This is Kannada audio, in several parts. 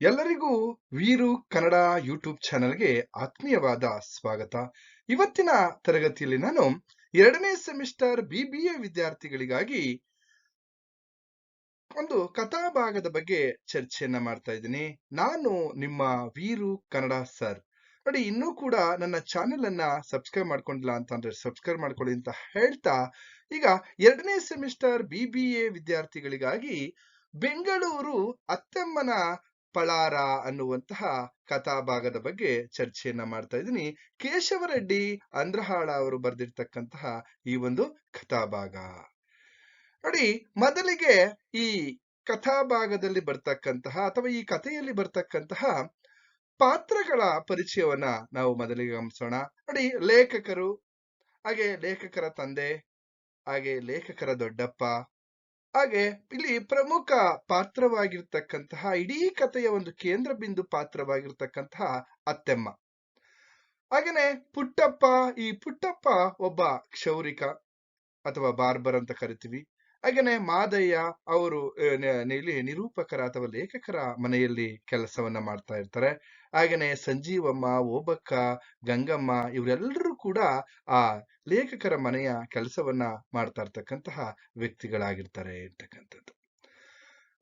ಎಲ್ಲರಿಗೂ ವೀರು ಕನ್ನಡ ಯೂಟ್ಯೂಬ್ ಚಾನೆಲ್ಗೆ ಆತ್ಮೀಯವಾದ ಸ್ವಾಗತ. ಇವತ್ತಿನ ತರಗತಿಯಲ್ಲಿ ನಾನು ಎರಡನೇ ಸೆಮಿಸ್ಟರ್ ಬಿಬಿಎ ವಿದ್ಯಾರ್ಥಿಗಳಿಗಾಗಿ ಒಂದು ಕಥಾಭಾಗದ ಬಗ್ಗೆ ಚರ್ಚೆಯನ್ನ ಮಾಡ್ತಾ ಇದ್ದೀನಿ. ನಾನು ನಿಮ್ಮ ವೀರು ಕನ್ನಡ ಸರ್. ನೋಡಿ, ಇನ್ನೂ ಕೂಡ ನನ್ನ ಚಾನೆಲ್ ಅನ್ನ ಸಬ್ಸ್ಕ್ರೈಬ್ ಮಾಡ್ಕೊಂಡಿಲ್ಲ ಅಂತ ಅಂದ್ರೆ ಸಬ್ಸ್ಕ್ರೈಬ್ ಮಾಡ್ಕೊಳ್ಳಿ ಅಂತ ಹೇಳ್ತಾ, ಈಗ ಎರಡನೇ ಸೆಮಿಸ್ಟರ್ ಬಿಬಿಎ ವಿದ್ಯಾರ್ಥಿಗಳಿಗಾಗಿ ಬೆಂಗಳೂರು ಅತ್ತಮ್ಮನ ಪಳಾರ ಅನ್ನುವಂತಹ ಕಥಾಭಾಗದ ಬಗ್ಗೆ ಚರ್ಚೆಯನ್ನ ಮಾಡ್ತಾ ಇದ್ದೀನಿ. ಕೇಶವರೆಡ್ಡಿ, ಅಂದ್ರಹಾಳ ಅವರು ಬರೆದಿರ್ತಕ್ಕಂತಹ ಈ ಒಂದು ಕಥಾಭಾಗ. ನೋಡಿ, ಮೊದಲಿಗೆ ಈ ಕಥಾಭಾಗದಲ್ಲಿ ಬರ್ತಕ್ಕಂತಹ ಅಥವಾ ಈ ಕಥೆಯಲ್ಲಿ ಬರ್ತಕ್ಕಂತಹ ಪಾತ್ರಗಳ ಪರಿಚಯವನ್ನ ನಾವು ಮೊದಲಿಗೆ ಗಮನಿಸೋಣ. ನೋಡಿ, ಲೇಖಕರು, ಹಾಗೆ ಲೇಖಕರ ತಂದೆ, ಹಾಗೆ ಲೇಖಕರ ದೊಡ್ಡಪ್ಪ ಹಾಗೆ ಇಲ್ಲಿ ಪ್ರಮುಖ ಪಾತ್ರವಾಗಿರ್ತಕ್ಕಂತಹ, ಇಡೀ ಕಥೆಯ ಒಂದು ಕೇಂದ್ರ ಬಿಂದು ಪಾತ್ರವಾಗಿರ್ತಕ್ಕಂತಹ ಅತ್ತೆಮ್ಮ. ಹಾಗೇನೆ ಪುಟ್ಟಪ್ಪ, ಈ ಪುಟ್ಟಪ್ಪ ಒಬ್ಬ ಕ್ಷೌರಿಕ ಅಥವಾ ಬಾರ್ಬರ್ ಅಂತ ಕರಿತೀವಿ. ಹಾಗೇನೆ ಮಾದಯ್ಯ ಅವರು ಇಲ್ಲಿ ನಿರೂಪಕರ ಅಥವಾ ಲೇಖಕರ ಮನೆಯಲ್ಲಿ ಕೆಲಸವನ್ನ ಮಾಡ್ತಾ ಇರ್ತಾರೆ. ಹಾಗೇನೆ ಸಂಜೀವಮ್ಮ, ಓಬಕ್ಕ, ಗಂಗಮ್ಮ ಇವರೆಲ್ಲರೂ ಕೂಡ ಆ ಲೇಖಕರ ಮನೆಯ ಕೆಲಸವನ್ನ ಮಾಡ್ತಾ ಇರ್ತಕ್ಕಂತಹ ವ್ಯಕ್ತಿಗಳಾಗಿರ್ತಾರೆ ಇರ್ತಕ್ಕಂಥದ್ದು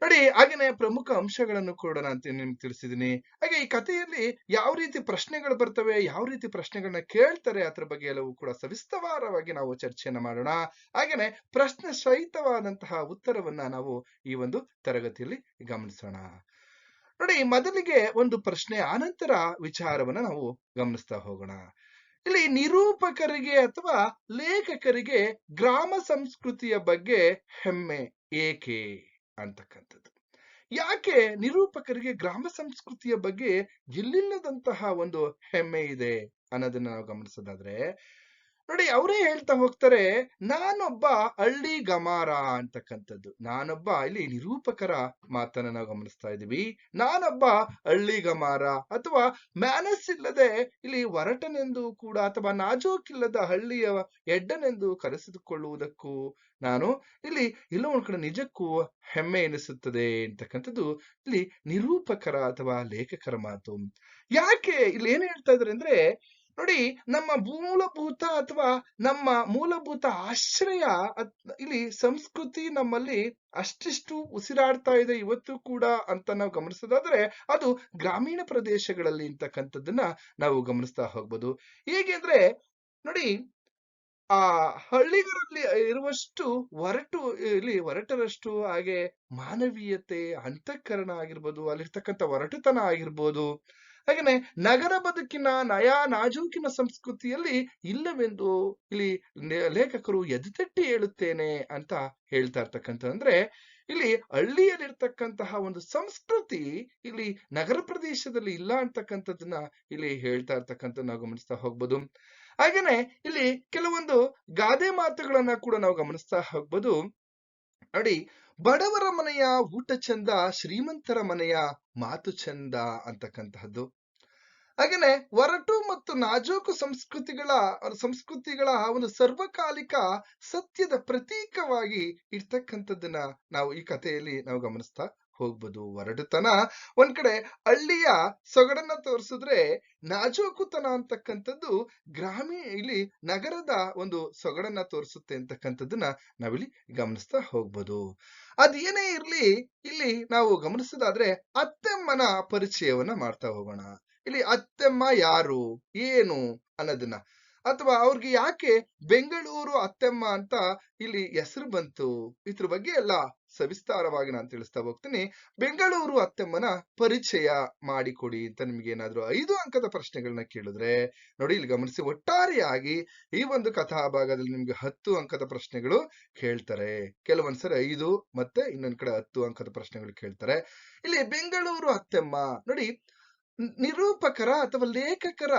ನೋಡಿ, ಹಾಗೇನೆ ಪ್ರಮುಖ ಅಂಶಗಳನ್ನು ಕೂಡ ನಾನು ನಿಮ್ಗೆ ತಿಳಿಸಿದ್ದೀನಿ ಹಾಗೆ ಈ ಕಥೆಯಲ್ಲಿ ಯಾವ ರೀತಿ ಪ್ರಶ್ನೆಗಳು ಬರ್ತವೆ, ಯಾವ ರೀತಿ ಪ್ರಶ್ನೆಗಳನ್ನ ಕೇಳ್ತಾರೆ ಅದ್ರ ಬಗ್ಗೆ ಎಲ್ಲವೂ ಕೂಡ ಸವಿಸ್ತವಾರವಾಗಿ ನಾವು ಚರ್ಚೆಯನ್ನ ಮಾಡೋಣ. ಹಾಗೇನೆ ಪ್ರಶ್ನೆ ಸಹಿತವಾದಂತಹ ಉತ್ತರವನ್ನ ನಾವು ಈ ಒಂದು ತರಗತಿಯಲ್ಲಿ ಗಮನಿಸೋಣ. ನೋಡಿ, ಮೊದಲಿಗೆ ಒಂದು ಪ್ರಶ್ನೆ ಆನಂತರ ವಿಚಾರವನ್ನ ನಾವು ಗಮನಿಸ್ತಾ ಹೋಗೋಣ. ಇಲ್ಲಿ ನಿರೂಪಕರಿಗೆ ಅಥವಾ ಲೇಖಕರಿಗೆ ಗ್ರಾಮ ಸಂಸ್ಕೃತಿಯ ಬಗ್ಗೆ ಹೆಮ್ಮೆ ಏಕೆ ಅಂತಕ್ಕಂಥದ್ದು. ಯಾಕೆ ನಿರೂಪಕರಿಗೆ ಗ್ರಾಮ ಸಂಸ್ಕೃತಿಯ ಬಗ್ಗೆ ಎಲ್ಲಿಲ್ಲದಂತಹ ಒಂದು ಹೆಮ್ಮೆ ಇದೆ ಅನ್ನೋದನ್ನ ನಾವು ಗಮನಿಸೋದಾದ್ರೆ ನೋಡಿ ಅವರೇ ಹೇಳ್ತಾ ಹೋಗ್ತಾರೆ, ನಾನೊಬ್ಬ ಹಳ್ಳಿ ಗಮಾರ ಅಂತಕ್ಕಂಥದ್ದು. ನಾನೊಬ್ಬ ಇಲ್ಲಿ ನಿರೂಪಕರ ಮಾತನ್ನ ನಾವು ಗಮನಿಸ್ತಾ ಇದೀವಿ ನಾನೊಬ್ಬ ಹಳ್ಳಿ ಗಮಾರ ಅಥವಾ ಮ್ಯಾನಸ್ ಇಲ್ಲದೆ ಇಲ್ಲಿ ಒರಟನೆಂದು ಕೂಡ ಅಥವಾ ನಾಜೂಕಿಲ್ಲದ ಹಳ್ಳಿಯ ಎಡ್ಡನೆಂದು ಕರೆಸಿದುಕೊಳ್ಳುವುದಕ್ಕೂ ನಾನು ಇಲ್ಲಿ ಇಲ್ಲ ಒಂದ್ ಕಡೆ ನಿಜಕ್ಕೂ ಹೆಮ್ಮೆ ಎನಿಸುತ್ತದೆ ಅಂತಕ್ಕಂಥದ್ದು ಇಲ್ಲಿ ನಿರೂಪಕರ ಅಥವಾ ಲೇಖಕರ ಮಾತು. ಯಾಕೆ ಇಲ್ಲಿ ಏನ್ ಹೇಳ್ತಾ ಇದ್ರೆ ಅಂದ್ರೆ ನೋಡಿ ನಮ್ಮ ಮೂಲಭೂತ ಅಥವಾ ನಮ್ಮ ಮೂಲಭೂತ ಆಶ್ರಯ ಇಲ್ಲಿ ಸಂಸ್ಕೃತಿ ನಮ್ಮಲ್ಲಿ ಅಷ್ಟಿಷ್ಟು ಉಸಿರಾಡ್ತಾ ಇದೆ ಇವತ್ತು ಕೂಡ ಅಂತ ನಾವು ಗಮನಿಸೋದಾದ್ರೆ ಅದು ಗ್ರಾಮೀಣ ಪ್ರದೇಶಗಳಲ್ಲಿ ಅಂತಕ್ಕಂಥದ್ದನ್ನ ನಾವು ಗಮನಿಸ್ತಾ ಹೋಗ್ಬೋದು. ಹೇಗೆ ಅಂದ್ರೆ ನೋಡಿ, ಆ ಹಳ್ಳಿಗಳಲ್ಲಿ ಇರುವಷ್ಟು ಹೊರಟು ಇಲ್ಲಿ ಒರಟರಷ್ಟು ಹಾಗೆ ಮಾನವೀಯತೆ, ಅಂತಃಕರಣ ಆಗಿರ್ಬೋದು, ಅಲ್ಲಿರ್ತಕ್ಕಂಥ ಒರಟುತನ ಆಗಿರ್ಬೋದು. ಹಾಗೇನೆ ನಗರ ಬದುಕಿನ ನಯ ನಾಜೂಕಿನ ಸಂಸ್ಕೃತಿಯಲ್ಲಿ ಇಲ್ಲವೆಂದು ಇಲ್ಲಿ ಲೇಖಕರು ಎದೆತಟ್ಟಿ ಹೇಳುತ್ತೇನೆ ಅಂತ ಹೇಳ್ತಾ ಇರ್ತಕ್ಕಂಥ ಅಂದ್ರೆ ಇಲ್ಲಿ ಹಳ್ಳಿಯಲ್ಲಿರ್ತಕ್ಕಂತಹ ಒಂದು ಸಂಸ್ಕೃತಿ ಇಲ್ಲಿ ನಗರ ಪ್ರದೇಶದಲ್ಲಿ ಇಲ್ಲ ಅಂತಕ್ಕಂಥದ್ದನ್ನ ಇಲ್ಲಿ ಹೇಳ್ತಾ ಇರ್ತಕ್ಕಂಥ ನಾವು ಗಮನಿಸ್ತಾ ಹೋಗ್ಬೋದು. ಹಾಗೇನೆ ಇಲ್ಲಿ ಕೆಲವೊಂದು ಗಾದೆ ಮಾತುಗಳನ್ನ ಕೂಡ ನಾವು ಗಮನಿಸ್ತಾ ಹೋಗ್ಬೋದು. ನೋಡಿ ಬಡವರ ಮನೆಯ ಊಟ ಚಂದ, ಶ್ರೀಮಂತರ ಮನೆಯ ಮಾತು ಚಂದ ಅಂತಕ್ಕಂತಹದ್ದು. ಹಾಗೇನೆ ಒರಟು ಮತ್ತು ನಾಜೂಕು ಸಂಸ್ಕೃತಿಗಳ ಸಂಸ್ಕೃತಿಗಳ ಒಂದು ಸರ್ವಕಾಲಿಕ ಸತ್ಯದ ಪ್ರತೀಕವಾಗಿ ಇರ್ತಕ್ಕಂಥದ್ದನ್ನ ನಾವು ಈ ಕಥೆಯಲ್ಲಿ ನಾವು ಗಮನಿಸ್ತಾ ಹೋಗ್ಬೋದು. ಒರಟುತನ. ಒಂದ್ ಕಡೆ ಹಳ್ಳಿಯ ಸೊಗಡನ್ನ ತೋರಿಸಿದ್ರೆ ನಾಜೂಕುತನ ಅಂತಕ್ಕಂಥದ್ದು ಗ್ರಾಮೀಣ ಇಲ್ಲಿ ನಗರದ ಒಂದು ಸೊಗಡನ್ನ ತೋರಿಸುತ್ತೆ ಅಂತಕ್ಕಂಥದ್ದನ್ನ ನಾವಿಲ್ಲಿ ಗಮನಿಸ್ತಾ ಹೋಗ್ಬೋದು. ಅದೇನೇ ಇರ್ಲಿ, ಇಲ್ಲಿ ನಾವು ಗಮನಿಸೋದಾದ್ರೆ ಅತ್ತೆಮ್ಮನ ಪರಿಚಯವನ್ನ ಮಾಡ್ತಾ ಹೋಗೋಣ. ಇಲ್ಲಿ ಅತ್ತೆಮ್ಮ ಯಾರು? ಏನು ಅನ್ನೋದನ್ನ. ಅಥವಾ ಅವ್ರಿಗೆ ಯಾಕೆ ಬೆಂಗಳೂರು ಅತ್ತೆಮ್ಮ ಅಂತ ಇಲ್ಲಿ ಹೆಸರು ಬಂತು? ಇದ್ರ ಬಗ್ಗೆ ಎಲ್ಲ ಸವಿಸ್ತಾರವಾಗಿ ನಾನು ತಿಳಿಸ್ತಾ ಹೋಗ್ತೀನಿ. ಬೆಂಗಳೂರು ಅತ್ತೆಮ್ಮನ ಪರಿಚಯ ಮಾಡಿಕೊಡಿ ಅಂತ ನಿಮ್ಗೆ ಏನಾದ್ರು ಐದು ಅಂಕದ ಪ್ರಶ್ನೆಗಳನ್ನ ಕೇಳಿದ್ರೆ, ನೋಡಿ ಇಲ್ಲಿ ಗಮನಿಸಿ, ಒಟ್ಟಾರೆಯಾಗಿ ಈ ಒಂದು ಕಥಾಭಾಗದಲ್ಲಿ ನಿಮ್ಗೆ ಹತ್ತು ಅಂಕದ ಪ್ರಶ್ನೆಗಳು ಕೇಳ್ತಾರೆ. ಕೆಲವೊಂದ್ಸರಿ ಐದು ಮತ್ತೆ ಇನ್ನೊಂದ್ ಕಡೆ ಹತ್ತು ಅಂಕದ ಪ್ರಶ್ನೆಗಳು ಕೇಳ್ತಾರೆ. ಇಲ್ಲಿ ಬೆಂಗಳೂರು ಅತ್ತೆಮ್ಮ, ನೋಡಿ ನಿರೂಪಕರ ಅಥವಾ ಲೇಖಕರ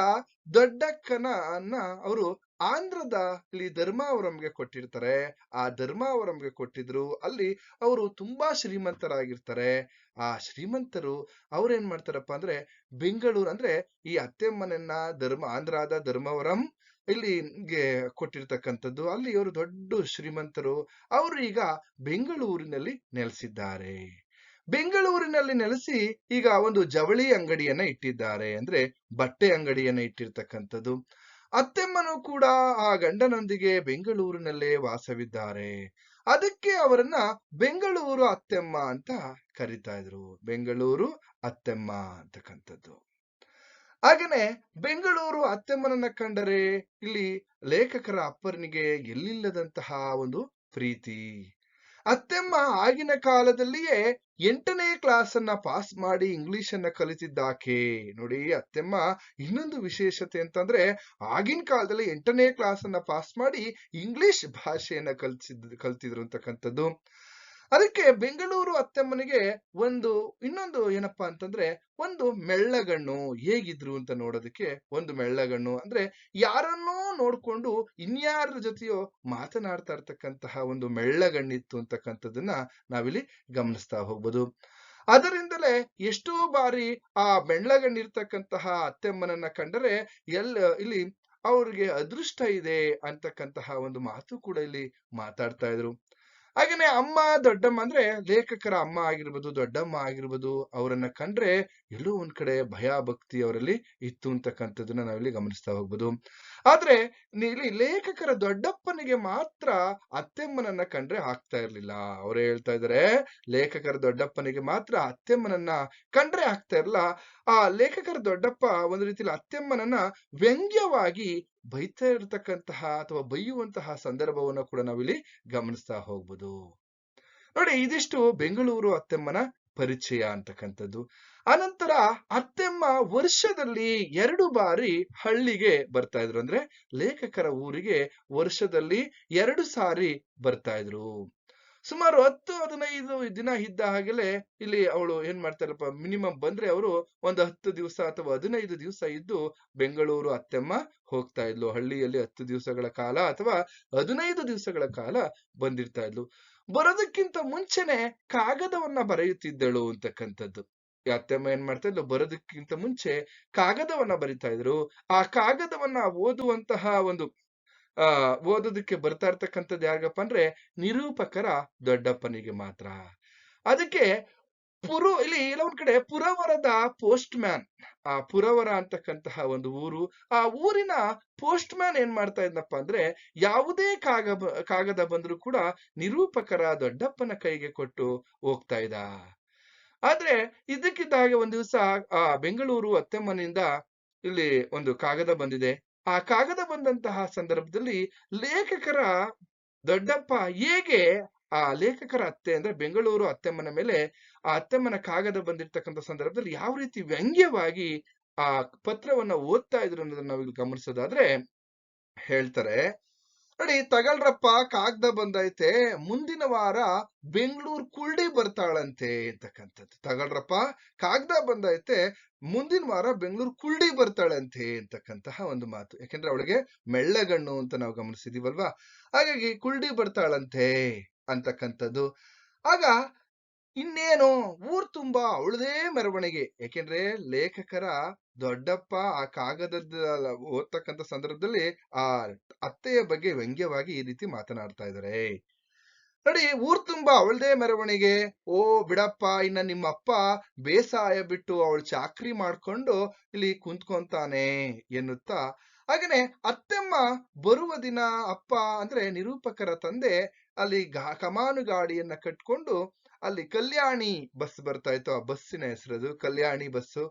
ದೊಡ್ಡಕ್ಕನ ಅನ್ನ ಅವರು ಆಂಧ್ರದ ಇಲ್ಲಿ ಧರ್ಮಾವರಂಗೆ ಕೊಟ್ಟಿರ್ತಾರೆ. ಆ ಧರ್ಮಾವರಂಗೆ ಕೊಟ್ಟಿದ್ರು, ಅಲ್ಲಿ ಅವರು ತುಂಬಾ ಶ್ರೀಮಂತರಾಗಿರ್ತಾರೆ. ಆ ಶ್ರೀಮಂತರು ಅವ್ರೇನ್ ಮಾಡ್ತಾರಪ್ಪ ಅಂದ್ರೆ ಬೆಂಗಳೂರು ಅಂದ್ರೆ ಈ ಅತ್ತೆಮ್ಮನನ್ನ ಧರ್ಮ, ಆಂಧ್ರದ ಧರ್ಮವರಂ ಇಲ್ಲಿ ಕೊಟ್ಟಿರ್ತಕ್ಕಂಥದ್ದು. ಅಲ್ಲಿ ಇವರು ದೊಡ್ಡ ಶ್ರೀಮಂತರು, ಅವರು ಈಗ ಬೆಂಗಳೂರಿನಲ್ಲಿ ನೆಲೆಸಿದ್ದಾರೆ. ಬೆಂಗಳೂರಿನಲ್ಲಿ ನೆಲೆಸಿ ಈಗ ಒಂದು ಜವಳಿ ಅಂಗಡಿಯನ್ನ ಇಟ್ಟಿದ್ದಾರೆ ಅಂದ್ರೆ ಬಟ್ಟೆ ಅಂಗಡಿಯನ್ನ ಇಟ್ಟಿರ್ತಕ್ಕಂಥದ್ದು. ಅತ್ತೆಮ್ಮನು ಕೂಡ ಆ ಗಂಡನೊಂದಿಗೆ ಬೆಂಗಳೂರಿನಲ್ಲೇ ವಾಸವಿದ್ದಾರೆ. ಅದಕ್ಕೆ ಅವರನ್ನ ಬೆಂಗಳೂರು ಅತ್ತೆಮ್ಮ ಅಂತ ಕರಿತಾ ಇದ್ರು. ಬೆಂಗಳೂರು ಅತ್ತೆಮ್ಮ ಅಂತಕ್ಕಂಥದ್ದು. ಹಾಗೇನೆ ಬೆಂಗಳೂರು ಅತ್ತೆಮ್ಮನನ್ನ ಕಂಡರೆ ಇಲ್ಲಿ ಲೇಖಕರ ಅಪ್ಪರನಿಗೆ ಎಲ್ಲಿಲ್ಲದಂತಹ ಒಂದು ಪ್ರೀತಿ. ಅತ್ತೆಮ್ಮ ಆಗಿನ ಕಾಲದಲ್ಲಿಯೇ ಎಂಟನೇ ಕ್ಲಾಸ್ ಅನ್ನ ಪಾಸ್ ಮಾಡಿ ಇಂಗ್ಲಿಷ್ ಅನ್ನ ಕಲಿತಿದ್ದಾಕೆ. ನೋಡಿ ಅತ್ತೆಮ್ಮ, ಇನ್ನೊಂದು ವಿಶೇಷತೆ ಅಂತಂದ್ರೆ ಆಗಿನ ಕಾಲದಲ್ಲಿ ಎಂಟನೇ ಕ್ಲಾಸ್ ಅನ್ನ ಪಾಸ್ ಮಾಡಿ ಇಂಗ್ಲಿಷ್ ಭಾಷೆಯನ್ನ ಕಲ್ತಿದ್ ಕಲ್ತಿದ್ರು ಅಂತಕ್ಕಂಥದ್ದು. ಅದಕ್ಕೆ ಬೆಂಗಳೂರು ಅತ್ತೆಮ್ಮನಿಗೆ ಒಂದು, ಇನ್ನೊಂದು ಏನಪ್ಪಾ ಅಂತಂದ್ರೆ, ಒಂದು ಮೆಳ್ಳಗಣ್ಣು ಹೇಗಿದ್ರು ಅಂತ ನೋಡೋದಕ್ಕೆ ಒಂದು ಮೆಳ್ಳಗಣ್ಣು. ಅಂದ್ರೆ ಯಾರನ್ನೋ ನೋಡ್ಕೊಂಡು ಇನ್ಯಾರ ಜೊತೆಯೋ ಮಾತನಾಡ್ತಾ ಇರ್ತಕ್ಕಂತಹ ಒಂದು ಮೆಳ್ಳಗಣ್ಣಿತ್ತು ಅಂತಕ್ಕಂಥದ್ದನ್ನ ನಾವಿಲ್ಲಿ ಗಮನಿಸ್ತಾ ಹೋಗ್ಬೋದು. ಅದರಿಂದಲೇ ಎಷ್ಟೋ ಬಾರಿ ಆ ಮೆಳ್ಳಗಣ್ಣಿರ್ತಕ್ಕಂತಹ ಅತ್ತೆಮ್ಮನನ್ನ ಕಂಡರೆ ಎಲ್ಲ ಇಲ್ಲಿ ಅವ್ರಿಗೆ ಅದೃಷ್ಟ ಇದೆ ಅಂತಕ್ಕಂತಹ ಒಂದು ಮಾತು ಕೂಡ ಇಲ್ಲಿ ಮಾತಾಡ್ತಾ ಇದ್ರು. ಹಾಗೇನೆ ಅಮ್ಮ ದೊಡ್ಡಮ್ಮ ಅಂದ್ರೆ ಲೇಖಕರ ಅಮ್ಮ ಆಗಿರ್ಬೋದು, ದೊಡ್ಡಮ್ಮ ಆಗಿರ್ಬೋದು, ಅವರನ್ನ ಕಂಡ್ರೆ ಎಲ್ಲೋ ಒಂದ್ ಕಡೆ ಭಯ ಭಕ್ತಿ ಅವರಲ್ಲಿ ಇತ್ತು ಅಂತಕ್ಕಂಥದ್ದನ್ನ ನಾವಿಲ್ಲಿ ಗಮನಿಸ್ತಾ ಹೋಗ್ಬೋದು. ಆದ್ರೆ ಇಲ್ಲಿ ಲೇಖಕರ ದೊಡ್ಡಪ್ಪನಿಗೆ ಮಾತ್ರ ಅತ್ತೆಮ್ಮನನ್ನ ಕಂಡ್ರೆ ಆಗ್ತಾ ಇರ್ಲಿಲ್ಲ. ಅವ್ರು ಹೇಳ್ತಾ ಇದಾರೆ, ಲೇಖಕರ ದೊಡ್ಡಪ್ಪನಿಗೆ ಮಾತ್ರ ಅತ್ತೆಮ್ಮನನ್ನ ಕಂಡ್ರೆ ಆಗ್ತಾ ಇರಲ್ಲ ಆ ಲೇಖಕರ ದೊಡ್ಡಪ್ಪ ಒಂದು ರೀತಿಯಲ್ಲಿ ಅತ್ತೆಮ್ಮನನ್ನ ವ್ಯಂಗ್ಯವಾಗಿ ಬೈತಾ ಇರತಕ್ಕಂತಹ ಅಥವಾ ಬೈಯುವಂತಹ ಸಂದರ್ಭವನ್ನು ಕೂಡ ನಾವಿಲ್ಲಿ ಗಮನಿಸ್ತಾ ಹೋಗ್ಬೋದು. ನೋಡಿ, ಇದಿಷ್ಟು ಬೆಂಗಳೂರು ಅತ್ತೆಮ್ಮನ ಪರಿಚಯ ಅಂತಕ್ಕಂಥದ್ದು. ಅನಂತರ ಅತ್ತೆಮ್ಮ ವರ್ಷದಲ್ಲಿ ಎರಡು ಬಾರಿ ಹಳ್ಳಿಗೆ ಬರ್ತಾ ಇದ್ರು. ಅಂದ್ರೆ ಲೇಖಕರ ಊರಿಗೆ ವರ್ಷದಲ್ಲಿ ಎರಡು ಸಾರಿ ಬರ್ತಾ ಇದ್ರು. ಸುಮಾರು ಹತ್ತು, ಹದಿನೈದು ದಿನ ಇದ್ದ ಹಾಗೆಲೆ ಇಲ್ಲಿ ಅವಳು ಏನ್ ಮಾಡ್ತಾರಪ್ಪ ಮಿನಿಮಮ್ ಬಂದ್ರೆ ಅವರು ಒಂದು ಹತ್ತು ದಿವಸ ಅಥವಾ ಹದಿನೈದು ದಿವಸ ಇದ್ದು ಬೆಂಗಳೂರು ಅತ್ತೆಮ್ಮ ಹೋಗ್ತಾ ಇದ್ಲು. ಹಳ್ಳಿಯಲ್ಲಿ ಹತ್ತು ದಿವಸಗಳ ಕಾಲ ಅಥವಾ ಹದಿನೈದು ದಿವಸಗಳ ಕಾಲ ಬಂದಿರ್ತಾ ಇದ್ಲು. ಬರೋದಕ್ಕಿಂತ ಮುಂಚೆನೆ ಕಾಗದವನ್ನ ಬರೆಯುತ್ತಿದ್ದಳು ಅಂತಕ್ಕಂಥದ್ದು. ಅತ್ತೆಮ್ಮ ಏನ್ ಮಾಡ್ತಾ ಇದ್ಲು, ಬರೋದಕ್ಕಿಂತ ಮುಂಚೆ ಕಾಗದವನ್ನ ಬರಿತಾ ಇದ್ರು. ಆ ಕಾಗದವನ್ನ ಓದುವಂತಹ ಒಂದು ಆ, ಓದೋದಕ್ಕೆ ಬರ್ತಾ ಇರ್ತಕ್ಕಂಥದ್ದು ಯಾರಿಗಪ್ಪ ಅಂದ್ರೆ ನಿರೂಪಕರ ದೊಡ್ಡಪ್ಪನಿಗೆ ಮಾತ್ರ. ಅದಕ್ಕೆ ಪುರು, ಇಲ್ಲಿ ಒಂದ್ ಕಡೆ ಪುರವರದ ಪೋಸ್ಟ್ ಮ್ಯಾನ್ ಆ ಪುರವರ ಅಂತಕ್ಕಂತಹ ಒಂದು ಊರು, ಆ ಊರಿನ ಪೋಸ್ಟ್ ಮ್ಯಾನ್ ಏನ್ ಮಾಡ್ತಾ ಇದ್ನಪ್ಪ ಅಂದ್ರೆ ಯಾವುದೇ ಕಾಗ ಕಾಗದ ಬಂದ್ರು ಕೂಡ ನಿರೂಪಕರ ದೊಡ್ಡಪ್ಪನ ಕೈಗೆ ಕೊಟ್ಟು ಹೋಗ್ತಾ ಇದ್ದ. ಆದ್ರೆ ಇದಕ್ಕಿದ್ದಾಗ ಒಂದ್ ದಿವಸ, ಆ ಬೆಂಗಳೂರು ಅತ್ತೆಮ್ಮನಿಂದ ಇಲ್ಲಿ ಒಂದು ಕಾಗದ ಬಂದಿದೆ. ಆ ಕಾಗದ ಬಂದಂತಹ ಸಂದರ್ಭದಲ್ಲಿ ಲೇಖಕರ ದೊಡ್ಡಪ್ಪ ಹೇಗೆ ಆ ಲೇಖಕರ ಅತ್ತೆ ಅಂದ್ರೆ ಬೆಂಗಳೂರು ಅತ್ತೆಮ್ಮನ ಮೇಲೆ ಆ ಅತ್ತೆಮ್ಮನ ಕಾಗದ ಬಂದಿರ್ತಕ್ಕಂಥ ಸಂದರ್ಭದಲ್ಲಿ ಯಾವ ರೀತಿ ವ್ಯಂಗ್ಯವಾಗಿ ಆ ಪತ್ರವನ್ನ ಓದ್ತಾ ಇದ್ರು ಅನ್ನೋದನ್ನ ನಾವಿಲ್ಲಿ ಗಮನಿಸೋದಾದ್ರೆ ಹೇಳ್ತಾರೆ. ನೋಡಿ, ತಗಳ್ರಪ್ಪ, ಕಾಗ್ದ ಬಂದೈತೆ. ಮುಂದಿನ ವಾರ ಬೆಂಗಳೂರು ಕುಳ್ಳಿ ಬರ್ತಾಳಂತೆ ಅಂತಕ್ಕಂಥದ್ದು. ತಗಳ್ರಪ್ಪ, ಕಾಗ್ದ ಬಂದೈತೆ. ಮುಂದಿನ ವಾರ ಬೆಂಗಳೂರು ಕುಳ್ಳಿ ಬರ್ತಾಳಂತೆ ಅಂತಕ್ಕಂತಹ ಒಂದು ಮಾತು. ಯಾಕೆಂದ್ರೆ ಅವಳಿಗೆ ಮೆಳ್ಳಗಣ್ಣು ಅಂತ ನಾವು ಗಮನಿಸಿದೀವಲ್ವಾ? ಹಾಗಾಗಿ ಕುಳ್ಳಿ ಬರ್ತಾಳಂತೆ ಅಂತಕ್ಕಂಥದ್ದು. ಆಗ ಇನ್ನೇನು, ಊರ್ ತುಂಬಾ ಅವಳದೇ ಮೆರವಣಿಗೆ. ಯಾಕೆಂದ್ರೆ ಲೇಖಕರ ದೊಡ್ಡಪ್ಪ ಆ ಕಾಗದದ ಓದ್ತಕ್ಕಂಥ ಸಂದರ್ಭದಲ್ಲಿ ಆ ಅತ್ತೆಯ ಬಗ್ಗೆ ವ್ಯಂಗ್ಯವಾಗಿ ಈ ರೀತಿ ಮಾತನಾಡ್ತಾ ಇದ್ದಾರೆ. ನೋಡಿ, ಊರ್ ತುಂಬಾ ಅವಳದೇ ಮೆರವಣಿಗೆ. ಓ, ಬಿಡಪ್ಪ, ಇನ್ನ ನಿಮ್ಮ ಅಪ್ಪ ಬೇಸಾಯ ಬಿಟ್ಟು ಅವಳು ಚಾಕ್ರಿ ಮಾಡ್ಕೊಂಡು ಇಲ್ಲಿ ಕುಂತ್ಕೊಂತಾನೆ ಎನ್ನುತ್ತಾ, ಹಾಗೇನೆ ಅತ್ತೆಮ್ಮ ಬರುವ ದಿನ ಅಪ್ಪ ಅಂದ್ರೆ ನಿರೂಪಕರ ತಂದೆ ಅಲ್ಲಿ ಕಮಾನು ಗಾಡಿಯನ್ನ ಕಟ್ಕೊಂಡು ಅಲ್ಲಿ ಕಲ್ಯಾಣಿ ಬಸ್ ಬರ್ತಾ ಇತ್ತು. ಆ ಬಸ್ಸಿನ ಹೆಸರದು ಕಲ್ಯಾಣಿ ಬಸ್ಸು.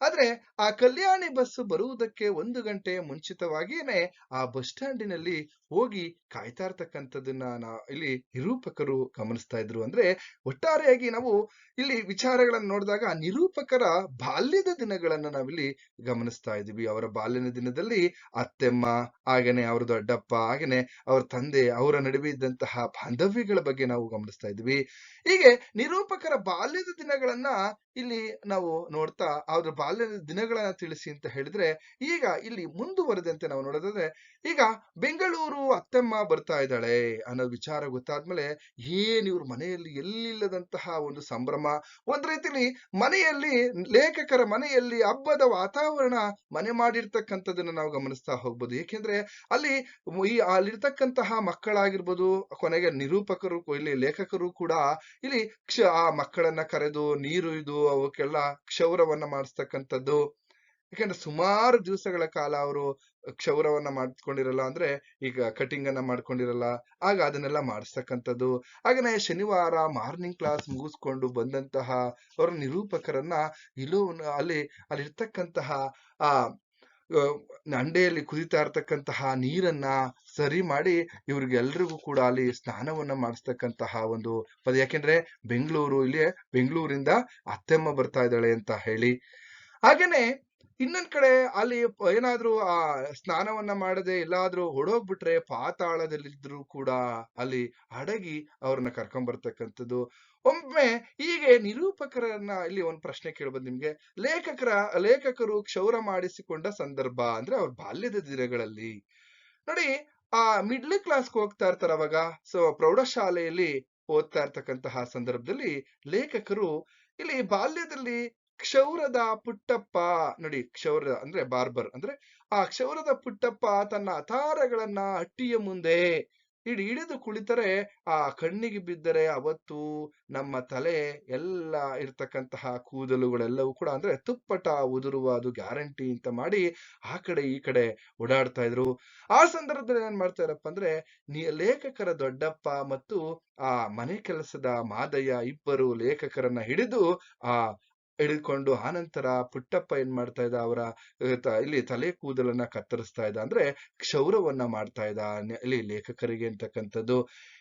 ಆದ್ರೆ ಆ ಕಲ್ಯಾಣಿ ಬಸ್ ಬರುವುದಕ್ಕೆ ಒಂದು ಗಂಟೆ ಮುಂಚಿತವಾಗಿಯೇ ಆ ಬಸ್ ಸ್ಟ್ಯಾಂಡಿನಲ್ಲಿ ಹೋಗಿ ಕಾಯ್ತಾ ಇರ್ತಕ್ಕಂಥದ್ದನ್ನ ನಾ ಇಲ್ಲಿ ನಿರೂಪಕರು ಗಮನಿಸ್ತಾ ಇದ್ರು. ಅಂದ್ರೆ ಒಟ್ಟಾರೆಯಾಗಿ ನಾವು ಇಲ್ಲಿ ವಿಚಾರಗಳನ್ನ ನೋಡಿದಾಗ ಆ ನಿರೂಪಕರ ಬಾಲ್ಯದ ದಿನಗಳನ್ನ ನಾವಿಲ್ಲಿ ಗಮನಿಸ್ತಾ ಇದೀವಿ ಅವರ ಬಾಲ್ಯದ ದಿನದಲ್ಲಿ ಅತ್ತೆಮ್ಮ, ಹಾಗೇನೆ ಅವ್ರ ದೊಡ್ಡಪ್ಪ, ಹಾಗೇನೆ ಅವ್ರ ತಂದೆ, ಅವರ ನಡುವೆ ಇದ್ದಂತಹ ಬಾಂಧವ್ಯಗಳ ಬಗ್ಗೆ ನಾವು ಗಮನಿಸ್ತಾ ಇದ್ವಿ ಹೀಗೆ ನಿರೂಪಕರ ಬಾಲ್ಯದ ದಿನಗಳನ್ನ ಇಲ್ಲಿ ನಾವು ನೋಡ್ತಾ ಅವ್ರ ಬಾಲ್ಯದ ದಿನಗಳನ್ನ ತಿಳಿಸಿ ಅಂತ ಹೇಳಿದ್ರೆ, ಈಗ ಇಲ್ಲಿ ಮುಂದುವರೆದಂತೆ ನಾವು ನೋಡೋದಾದ್ರೆ, ಈಗ ಬೆಂಗಳೂರು ಅತ್ತಮ್ಮ ಬರ್ತಾ ಇದ್ದಾಳೆ ಅನ್ನೋ ವಿಚಾರ ಗೊತ್ತಾದ್ಮೇಲೆ ಏನ್ ಇವ್ರ ಮನೆಯಲ್ಲಿ ಎಲ್ಲಿಲ್ಲದಂತಹ ಒಂದು ಸಂಭ್ರಮ. ಒಂದ್ ರೀತಿಲಿ ಮನೆಯಲ್ಲಿ, ಲೇಖಕರ ಮನೆಯಲ್ಲಿ ಹಬ್ಬದ ವಾತಾವರಣ ಮನೆ ಮಾಡಿರ್ತಕ್ಕಂಥದ್ದನ್ನ ನಾವು ಗಮನಿಸ್ತಾ ಹೋಗ್ಬೋದು. ಏಕೆಂದ್ರೆ ಅಲ್ಲಿ ಈ ಅಲ್ಲಿರ್ತಕ್ಕಂತಹ ಮಕ್ಕಳಾಗಿರ್ಬೋದು, ಕೊನೆಗೆ ನಿರೂಪಕರು, ಇಲ್ಲಿ ಲೇಖಕರು ಕೂಡ ಇಲ್ಲಿ ಆ ಮಕ್ಕಳನ್ನ ಕರೆದು ನೀರು ಇದು ಅವಕ್ಕೆಲ್ಲ ಕ್ಷೌರವನ್ನ ಮಾಡಿಸ್ತಕ್ಕಂಥದ್ದು. ಯಾಕಂದ್ರೆ ಸುಮಾರು ದಿವಸಗಳ ಕಾಲ ಅವರು ಕ್ಷೌರವನ್ನ ಮಾಡ್ಕೊಂಡಿರಲ್ಲ ಅಂದ್ರೆ ಈಗ ಕಟಿಂಗ್ ಅನ್ನ ಮಾಡ್ಕೊಂಡಿರಲ್ಲ, ಆಗ ಅದನ್ನೆಲ್ಲ ಮಾಡಿಸ್ತಕ್ಕಂಥದ್ದು. ಹಾಗೆ ಶನಿವಾರ ಮಾರ್ನಿಂಗ್ ಕ್ಲಾಸ್ ಮುಗಿಸ್ಕೊಂಡು ಬಂದಂತಹ ಅವರ ನಿರೂಪಕರನ್ನ ಇಲ್ಲೂ ಅಲ್ಲಿ ಅಲ್ಲಿರ್ತಕ್ಕಂತಹ ಆ ಅಂಡೆಯಲ್ಲಿ ಕುದಿತಾ ಇರತಕ್ಕಂತಹ ನೀರನ್ನ ಸರಿ ಮಾಡಿ ಇವ್ರಿಗೆಲ್ರಿಗೂ ಕೂಡ ಅಲ್ಲಿ ಸ್ನಾನವನ್ನ ಮಾಡಿಸ್ತಕ್ಕಂತಹ ಒಂದು ಪದ. ಯಾಕೆಂದ್ರೆ ಬೆಂಗಳೂರು, ಇಲ್ಲಿ ಬೆಂಗಳೂರಿಂದ ಅತ್ತೆಮ್ಮ ಬರ್ತಾ ಇದ್ದಾಳೆ ಅಂತ ಹೇಳಿ. ಹಾಗೇನೆ ಇನ್ನೊಂದ್ ಕಡೆ ಅಲ್ಲಿ ಏನಾದ್ರೂ ಆ ಸ್ನಾನವನ್ನ ಮಾಡದೆ ಎಲ್ಲಾದ್ರೂ ಹೊಡೋಗ್ಬಿಟ್ರೆ ಪಾತಾಳದಲ್ಲಿದ್ರು ಕೂಡ ಅಲ್ಲಿ ಅಡಗಿ ಅವ್ರನ್ನ ಕರ್ಕೊಂಡ್ ಬರ್ತಕ್ಕಂಥದ್ದು ಒಮ್ಮೆ ಹೀಗೆ ನಿರೂಪಕರನ್ನ ಇಲ್ಲಿ ಒಂದ್ ಪ್ರಶ್ನೆ ಕೇಳ್ಬೋದು ನಿಮ್ಗೆ. ಲೇಖಕರ, ಲೇಖಕರು ಕ್ಷೌರ ಮಾಡಿಸಿಕೊಂಡ ಸಂದರ್ಭ ಅಂದ್ರೆ ಅವ್ರ ಬಾಲ್ಯದ ದಿನಗಳಲ್ಲಿ. ನೋಡಿ, ಆ ಮಿಡ್ಲ್ ಕ್ಲಾಸ್ಗೆ ಹೋಗ್ತಾ ಇರ್ತಾರ ಅವಾಗ. ಸೊ ಪ್ರೌಢಶಾಲೆಯಲ್ಲಿ ಓದ್ತಾ ಇರ್ತಕ್ಕಂತಹ ಸಂದರ್ಭದಲ್ಲಿ ಲೇಖಕರು ಇಲ್ಲಿ ಬಾಲ್ಯದಲ್ಲಿ ಕ್ಷೌರದ ಪುಟ್ಟಪ್ಪ ನೋಡಿ ಕ್ಷೌರ ಅಂದ್ರೆ ಬಾರ್ಬರ್ ಅಂದ್ರೆ ಆ ಕ್ಷೌರದ ಪುಟ್ಟಪ್ಪ ತನ್ನ ಅತಾರಗಳನ್ನ ಹಟ್ಟಿಯ ಮುಂದೆ ಹಿಡಿ ಹಿಡಿದು ಕುಳಿತರೆ ಆ ಕಣ್ಣಿಗೆ ಬಿದ್ದರೆ ಅವತ್ತು ನಮ್ಮ ತಲೆ ಎಲ್ಲ ಇರ್ತಕ್ಕಂತಹ ಕೂದಲುಗಳೆಲ್ಲವೂ ಕೂಡ ಅಂದ್ರೆ ತುಪ್ಪಟ ಉದುರುವ ಅದು ಗ್ಯಾರಂಟಿ ಅಂತ ಮಾಡಿ ಆ ಕಡೆ ಈ ಕಡೆ ಓಡಾಡ್ತಾ ಇದ್ರು. ಆ ಸಂದರ್ಭದಲ್ಲಿ ಏನ್ ಮಾಡ್ತಾ ಇರಪ್ಪ ಅಂದ್ರೆ ಲೇಖಕರ ದೊಡ್ಡಪ್ಪ ಮತ್ತು ಆ ಮನೆ ಕೆಲಸದ ಮಾದಯ್ಯ ಇಬ್ಬರು ಲೇಖಕರನ್ನ ಹಿಡಿದು ಆ ಹಿಡಿದುಕೊಂಡು ಆನಂತರ ಪುಟ್ಟಪ್ಪ ಏನ್ ಮಾಡ್ತಾ ಇದ್ದ? ಅವರ ಇಲ್ಲಿ ತಲೆ ಕೂದಲನ್ನ ಕತ್ತರಿಸ್ತಾ ಇದ್ದ. ಅಂದ್ರೆ ಕ್ಷೌರವನ್ನ ಮಾಡ್ತಾ ಇದ್ದ ಇಲ್ಲಿ ಲೇಖಕರಿಗೆ ಅಂತಕ್ಕಂಥದ್ದು.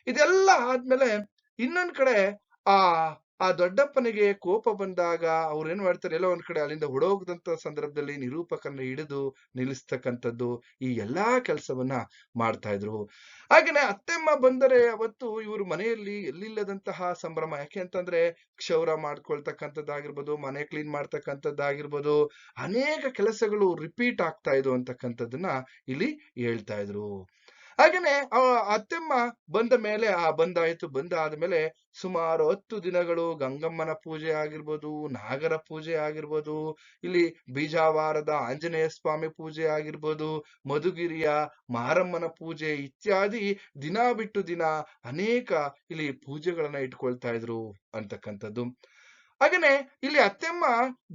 ಇದೆಲ್ಲ ಆದ್ಮೇಲೆ ಇನ್ನೊಂದ್ ಕಡೆ ಆ ಆ ದೊಡ್ಡಪ್ಪನಿಗೆ ಕೋಪ ಬಂದಾಗ ಅವ್ರು ಏನ್ ಮಾಡ್ತಾರೆ, ಎಲ್ಲ ಒಂದ್ ಕಡೆ ಅಲ್ಲಿಂದ ಹೊಡೋಗದಂತ ಸಂದರ್ಭದಲ್ಲಿ ನಿರೂಪಕನ ಹಿಡಿದು ನಿಲ್ಲಿಸ್ತಕ್ಕಂಥದ್ದು ಈ ಎಲ್ಲಾ ಕೆಲಸವನ್ನ ಮಾಡ್ತಾ ಇದ್ರು. ಹಾಗೇನೆ ಅತ್ತೆಮ್ಮ ಬಂದರೆ ಅವತ್ತು ಇವರು ಮನೆಯಲ್ಲಿ ಎಲ್ಲಿಲ್ಲದಂತಹ ಸಂಭ್ರಮ. ಯಾಕೆ ಅಂತಂದ್ರೆ ಕ್ಷೌರ ಮಾಡ್ಕೊಳ್ತಕ್ಕಂಥದ್ದಾಗಿರ್ಬೋದು, ಮನೆ ಕ್ಲೀನ್ ಮಾಡ್ತಕ್ಕಂಥದ್ದಾಗಿರ್ಬೋದು, ಅನೇಕ ಕೆಲಸಗಳು ರಿಪೀಟ್ ಆಗ್ತಾ ಇದ್ವು ಅಂತಕ್ಕಂಥದ್ದನ್ನ ಇಲ್ಲಿ ಹೇಳ್ತಾ ಇದ್ರು. ಹಾಗೇನೆ ಆ ಅತ್ತೆಮ್ಮ ಬಂದ ಮೇಲೆ, ಆ ಬಂದಾಯ್ತು ಬಂದ ಆದ್ಮೇಲೆ ಸುಮಾರು ಹತ್ತು ದಿನಗಳು ಗಂಗಮ್ಮನ ಪೂಜೆ ಆಗಿರ್ಬೋದು, ನಾಗರ ಪೂಜೆ ಆಗಿರ್ಬೋದು, ಇಲ್ಲಿ ಬೀಜಾವಾರದ ಆಂಜನೇಯ ಸ್ವಾಮಿ ಪೂಜೆ ಆಗಿರ್ಬೋದು, ಮಧುಗಿರಿಯ ಮಾರಮ್ಮನ ಪೂಜೆ ಇತ್ಯಾದಿ ದಿನ ಬಿಟ್ಟು ದಿನ ಅನೇಕ ಇಲ್ಲಿ ಪೂಜೆಗಳನ್ನ ಇಟ್ಕೊಳ್ತಾ ಇದ್ರು ಅಂತಕ್ಕಂಥದ್ದು. ಹಾಗೇನೆ ಇಲ್ಲಿ ಅತ್ತೆಮ್ಮ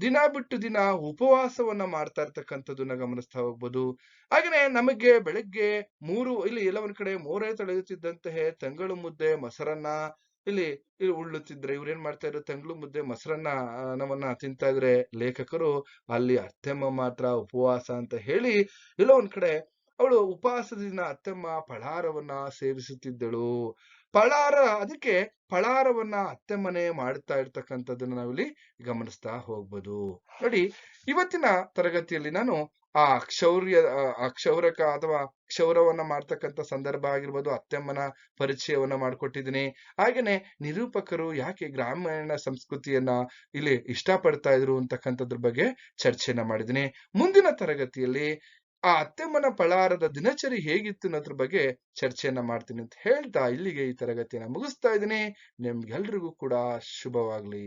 ದಿನ ಬಿಟ್ಟು ದಿನ ಉಪವಾಸವನ್ನ ಮಾಡ್ತಾ ಇರ್ತಕ್ಕಂಥದ್ದನ್ನ ಗಮನಿಸ್ತಾ ಹೋಗ್ಬೋದು. ಹಾಗೇನೆ ನಮಗೆ ಬೆಳಗ್ಗೆ ಮೂರು, ಇಲ್ಲಿ ಎಲ್ಲ ಒಂದ್ ಕಡೆ ಮೂರೇ ತೊಳೆಯುತ್ತಿದ್ದಂತಹ ತಂಗಳು ಮುದ್ದೆ, ಮೊಸರನ್ನ, ಇಲ್ಲಿ ಇಲ್ಲಿ ಉಳ್ಳುತ್ತಿದ್ರೆ ಇವ್ರೇನ್ ಮಾಡ್ತಾ ಇದ್ರು? ತಂಗಳು ಮುದ್ದೆ, ಮೊಸರನ್ನ ನಮ್ಮನ್ನ ತಿಂತಾ ಇದ್ರೆ ಲೇಖಕರು ಅಲ್ಲಿ ಅತ್ತೆಮ್ಮ ಮಾತ್ರ ಉಪವಾಸ ಅಂತ ಹೇಳಿ ಎಲ್ಲೋ ಒಂದ್ ಕಡೆ ಅವಳು ಉಪವಾಸದಿಂದ ಅತ್ತೆಮ್ಮ ಫಳಾರವನ್ನ ಸೇವಿಸುತ್ತಿದ್ದಳು. ಫಳಾರ ಅದಕ್ಕೆ ಫಳಾರವನ್ನ ಮನೆ ಮಾಡ್ತಾ ಇರ್ತಕ್ಕಂಥದ್ದನ್ನ ನಾವಿಲ್ಲಿ ಗಮನಿಸ್ತಾ ಹೋಗ್ಬೋದು. ನೋಡಿ, ಇವತ್ತಿನ ತರಗತಿಯಲ್ಲಿ ನಾನು ಆ ಕ್ಷೌರ್ಯ, ಆ ಕ್ಷೌರಕ ಅಥವಾ ಕ್ಷೌರವನ್ನ ಮಾಡ್ತಕ್ಕಂತ ಸಂದರ್ಭ ಆಗಿರ್ಬೋದು, ಅತ್ತೆಮ್ಮನ ಪರಿಚಯವನ್ನ ಮಾಡ್ಕೊಟ್ಟಿದ್ದೀನಿ. ಹಾಗೇನೆ ನಿರೂಪಕರು ಯಾಕೆ ಗ್ರಾಮೀಣ ಸಂಸ್ಕೃತಿಯನ್ನ ಇಲ್ಲಿ ಇಷ್ಟಪಡ್ತಾ ಇದ್ರು ಅಂತಕ್ಕಂಥದ್ರ ಬಗ್ಗೆ ಚರ್ಚೆಯನ್ನ ಮಾಡಿದ್ದೀನಿ. ಮುಂದಿನ ತರಗತಿಯಲ್ಲಿ ಆ ಅತ್ತೆಮ್ಮನ ಪಳಾರದ ದಿನಚರಿ ಹೇಗಿತ್ತು ಅನ್ನೋದ್ರ ಬಗ್ಗೆ ಚರ್ಚೆಯನ್ನ ಮಾಡ್ತೀನಿ ಅಂತ ಹೇಳ್ತಾ ಇಲ್ಲಿಗೆ ಈ ತರಗತಿಯನ್ನ ಮುಗಿಸ್ತಾ ಇದ್ದೀನಿ. ನಿಮ್ಗೆಲ್ರಿಗೂ ಕೂಡ ಶುಭವಾಗ್ಲಿ.